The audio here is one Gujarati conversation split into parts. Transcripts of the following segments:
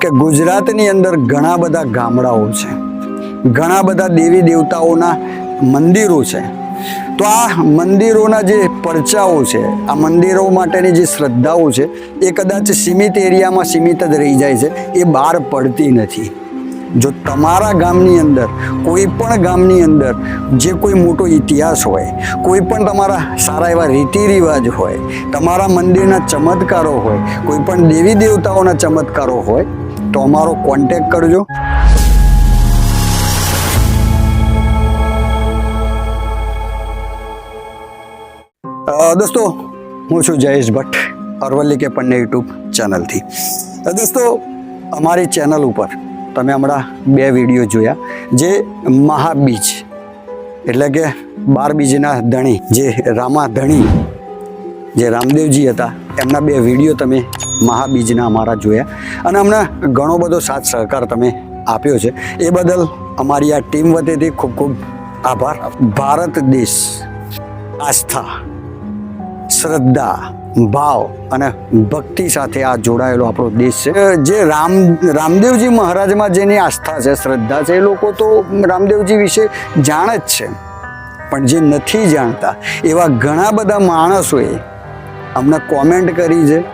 કે ગુજરાતની અંદર ઘણા બધા ગામડાઓ છે. ઘણા બધા દેવી દેવતાઓના મંદિરો છે. તો આ મંદિરોના જે પરચાઓ છે, આ મંદિરો માટેની જે શ્રદ્ધાઓ છે, એ કદાચ સીમિત એરિયામાં સીમિત જ રહી જાય છે, એ બહાર પડતી નથી. જો તમારા ગામની અંદર, કોઈ પણ ગામની અંદર જે કોઈ મોટો ઇતિહાસ હોય, કોઈ પણ તમારા સારા એવા રીતિ રિવાજ હોય, તમારા મંદિરના ચમત્કારો હોય, કોઈ પણ દેવી દેવતાઓના ચમત્કારો હોય તો અમારો કોન્ટેક કરજો. દોસ્તો, હું છું જયેશ ભટ્ટ, અરવલ્લી કે પંડ્યા યુટ્યુબ ચેનલથી. દોસ્તો, અમારી ચેનલ ઉપર તમે હમણાં બે વીડિયો જોયા, જે મહાબીજ એટલે કે બાર બીજના ધણી, જે રામા ધણી જે રામદેવજી હતા એમના બે વીડિયો તમે મહાબીજના અમારા જોયા. અને અમને ઘણો બધો સાથ સહકાર તમે આપ્યો છે. એ બદલ અમારી આ ટીમ વતીથી ખૂબ ખૂબ આભાર. ભારત દેશ આસ્થા, શ્રદ્ધા, ભાવ અને ભક્તિ સાથે આ જોડાયેલો આપણો દેશ છે. જે રામ, રામદેવજી મહારાજમાં જેની આસ્થા છે, શ્રદ્ધા છે, એ લોકો તો રામદેવજી વિશે જાણે જ છે. પણ જે નથી જાણતા એવા ઘણા બધા માણસોએ અમને કોમેન્ટ કરી છે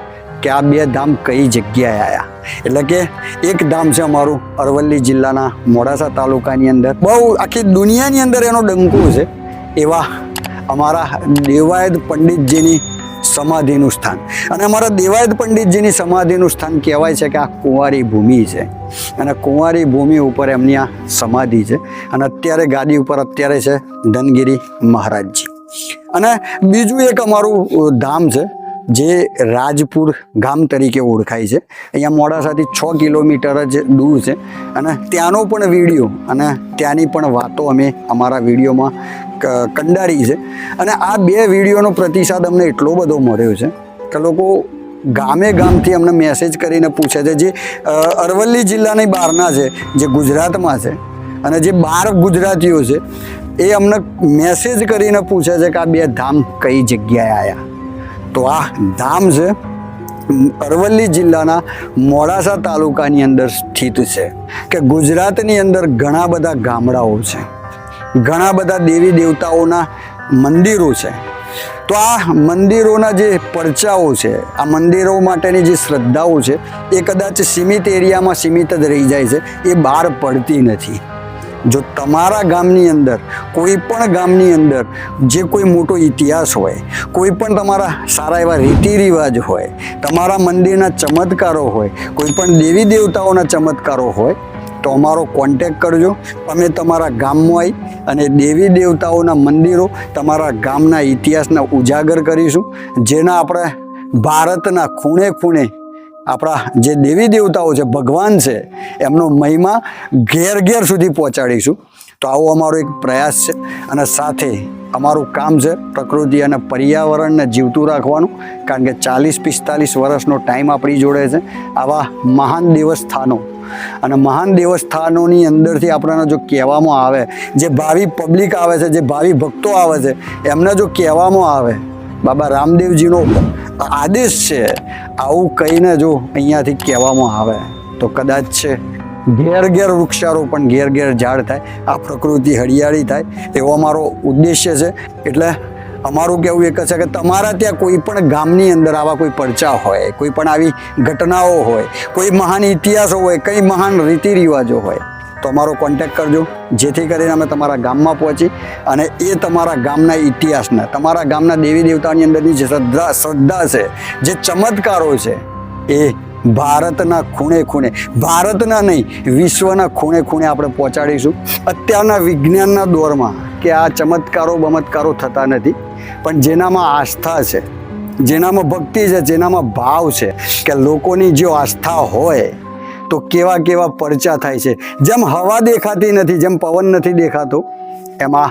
કે આ બે ધામ કઈ જગ્યાએ આવ્યા એટલે કે એક ધામ છે અમારું અરવલ્લી જિલ્લાના મોડાસા તાલુકાની અંદર. બહુ આખી દુનિયાની અંદર એનો ડંકો છે. એવા અમારા દેવાયત પંડિતજીની સમાધિનું સ્થાન. અને અમારા દેવાયત પંડિતજીની સમાધિનું સ્થાન કહેવાય છે કે આ કુંવારી ભૂમિ છે. અને કુંવારી ભૂમિ ઉપર એમની આ સમાધિ છે. અને અત્યારે ગાદી ઉપર અત્યારે છે ધનગીરી મહારાજજી. અને બીજું એક અમારું ધામ છે, જે રાજપુર ગામ તરીકે ઓળખાય છે. અહીંયા મોડાસાથી છ કિલોમીટર જ દૂર છે. અને ત્યાંનો પણ વીડિયો અને ત્યાંની પણ વાતો અમે અમારા વિડીયોમાં કંડારી છે. અને આ બે વિડીયોનો પ્રતિસાદ અમને એટલો બધો મળ્યો છે કે લોકો ગામે ગામથી અમને મેસેજ કરીને પૂછે છે જે અરવલ્લી જિલ્લાની બહારના છે, જે ગુજરાતમાં છે. અને જે બાર ગુજરાતીઓ છે એ અમને મેસેજ કરીને પૂછે છે કે આ બે ધામ કઈ જગ્યાએ આવ્યા તો આ ધામ છે, અરવલ્લી જિલ્લાના મોડાસા તાલુકાની અંદર સ્થિત છે, કે ગુજરાતની અંદર ઘણા બધા ગામડાઓ છે, ઘણા બધા દેવી દેવતાઓના મંદિરો છે. તો આ મંદિરોના જે પરચાઓ છે, આ મંદિરો માટેની જે શ્રદ્ધાઓ છે, એ કદાચ સીમિત એરિયામાં સીમિત જ રહી જાય છે, એ બહાર પડતી નથી. જો તમારા ગામની અંદર, કોઈ પણ ગામની અંદર જે કોઈ મોટો ઇતિહાસ હોય, કોઈ પણ તમારા સારા એવા રીતિ રિવાજ હોય, તમારા મંદિરના ચમત્કારો હોય, કોઈ પણ દેવી દેવતાઓના ચમત્કારો હોય, તો અમારો કોન્ટેક કરજો. અમે તમારા ગામમાં આવી અને દેવી દેવતાઓના મંદિરો તમારા ગામના ઇતિહાસના ઉજાગર કરીશું, જેના આપણે ભારતના ખૂણે ખૂણે આપણા જે દેવી દેવતાઓ છે, ભગવાન છે, એમનો મહિમા ઘેર ઘેર સુધી પહોંચાડીશું. તો આવો અમારો એક પ્રયાસ છે અને સાથે અમારું કામ છે પ્રકૃતિ અને પર્યાવરણને જીવતું રાખવાનું, કારણ કે ચાલીસ પિસ્તાલીસ વર્ષનો ટાઈમ આપણી જોડે છે. આવા મહાન દેવસ્થાનો અને મહાન દેવસ્થાનોની અંદરથી આપણને જો કહેવામાં આવે, જે ભાવિ પબ્લિક આવે છે, જે ભાવિ ભક્તો આવે છે, એમને જો કહેવામાં આવે, બાબા રામદેવજીનો આદેશ છે. આવું કહીને જો અહીંયાથી કહેવામાં આવે, તો કદાચ છે. ઘેર ઘેર વૃક્ષારોપણ, ઘેર ઘેર ઝાડ થાય, આ પ્રકૃતિ હરિયાળી થાય, એવો અમારો ઉદ્દેશ્ય છે. એટલે અમારું કહેવું એક છે કે તમારા ત્યાં કોઈ પણ ગામની અંદર આવા કોઈ પરચા હોય, કોઈ પણ આવી ઘટનાઓ હોય, કોઈ મહાન ઇતિહાસો હોય, કંઈ મહાન રીતિ રિવાજો હોય તો અમારો કોન્ટેક કરજો. જેથી કરીને અમે તમારા ગામમાં પહોંચી અને એ તમારા ગામના ઇતિહાસના, તમારા ગામના દેવી દેવતાની અંદરની જે શ્રદ્ધા શ્રદ્ધા છે, જે ચમત્કારો છે, એ ભારતના ખૂણે ખૂણે, ભારતના નહીં, વિશ્વના ખૂણે ખૂણે આપણે પહોંચાડીશું. અત્યારના વિજ્ઞાનના દોરમાં કે આ ચમત્કારો બમત્કારો થતા નથી, પણ જેનામાં આસ્થા છે, જેનામાં ભક્તિ છે, જેનામાં ભાવ છે, કે લોકોની જો આસ્થા હોય તો કેવા કેવા પરચા થાય છે. જેમ હવા દેખાતી નથી, જેમ પવન નથી દેખાતો, એમાં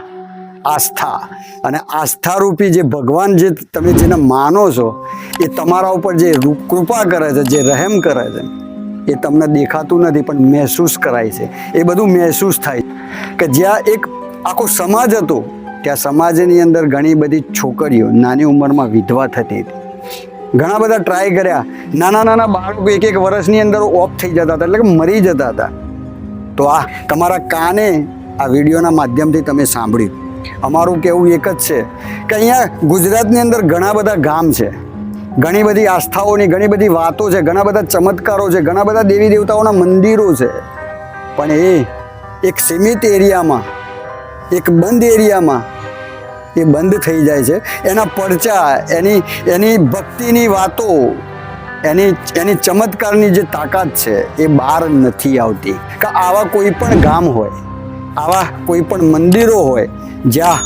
આસ્થા. અને આસ્થારૂપી જે ભગવાન જે તમે જેને માનો છો, એ તમારા ઉપર જે કૃપા કરે છે, જે રહેમ કરે છે, એ તમને દેખાતું નથી, પણ મહેસૂસ કરાય છે. એ બધું મહેસૂસ થાય કે જ્યાં એક આખો સમાજ હતો, ત્યાં સમાજની અંદર ઘણી બધી છોકરીઓ નાની ઉંમરમાં વિધવા થતી હતી. ઘણા બધા ટ્રાય કર્યા. નાના નાના બાળકો એક એક વર્ષની અંદર ઓફ થઈ જતા હતા, એટલે કે મરી જતા હતા. તો આ તમારા કાને આ વિડીયોના માધ્યમથી તમે સાંભળ્યું. અમારું કહેવું એક જ છે કે અહીંયા ગુજરાતની અંદર ઘણા બધા ગામ છે. ઘણી બધી આસ્થાઓની, ઘણી બધી વાતો છે, ઘણા બધા ચમત્કારો છે, ઘણા બધા દેવી દેવતાઓના મંદિરો છે. પણ એ એક સીમિત એરિયામાં, એક બંધ એરિયામાં એ બંધ થઈ જાય છે. એના પડચા, એની એની ભક્તિની વાતો, એની એની ચમત્કારની જે તાકાત છે એ બહાર નથી આવતી. કે આવા કોઈ પણ ગામ હોય, આવા કોઈ પણ મંદિરો હોય, જ્યાં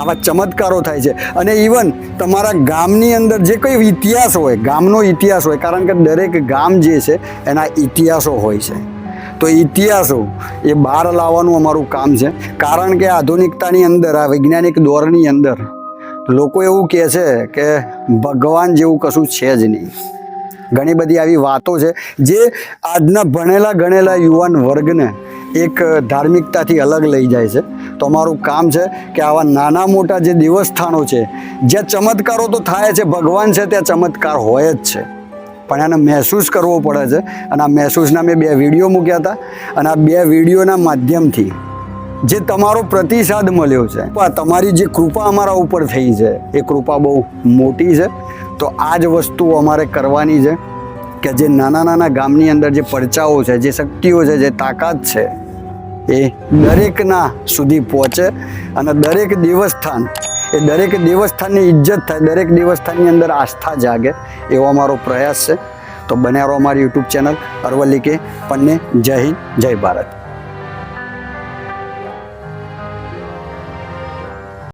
આવા ચમત્કારો થાય છે. અને ઇવન તમારા ગામની અંદર જે કંઈ ઇતિહાસ હોય, ગામનો ઇતિહાસ હોય, કારણ કે દરેક ગામ જે છે એના ઇતિહાસો હોય છે. તો ઇતિહાસો એ બહાર લાવવાનું અમારું કામ છે. કારણ કે આધુનિકતાની અંદર, આ વૈજ્ઞાનિક દોરની અંદર લોકો એવું કહે છે કે ભગવાન જેવું કશું છે જ નહીં. ઘણી બધી આવી વાતો છે જે આજના ભણેલા ગણેલા યુવાન વર્ગને એક ધાર્મિકતાથી અલગ લઈ જાય છે. તો અમારું કામ છે કે આવા નાના મોટા જે દેવસ્થાનો છે, જ્યાં ચમત્કારો તો થાય છે, ભગવાન છે, ત્યાં ચમત્કાર હોય જ છે. પણ એને મહેસૂસ કરવો પડે છે. અને આ મહેસૂસના મેં બે વીડિયો મૂક્યા હતા. અને આ બે વિડીયોના માધ્યમથી જે તમારો પ્રતિસાદ મળ્યો છે. આ તમારી જે કૃપા અમારા ઉપર થઈ છે, એ કૃપા બહુ મોટી છે. તો આ જ વસ્તુ અમારે કરવાની છે કે જે નાના નાના ગામની અંદર જે પરચાઓ છે, જે શક્તિઓ છે, જે તાકાત છે, એ દરેકના સુધી પહોંચે. અને દરેક દેવસ્થાન એ દરેક દેવસ્થાનની ઇજ્જત થાય, દરેક દેવસ્થાનની અંદર આસ્થા જાગે, એવો અમારો પ્રયાસ છે. તો બન્યા રહો અમારી યુટ્યુબ ચેનલ અરવલ્લી કે પન્ને જય હિન્દ, જય ભારત.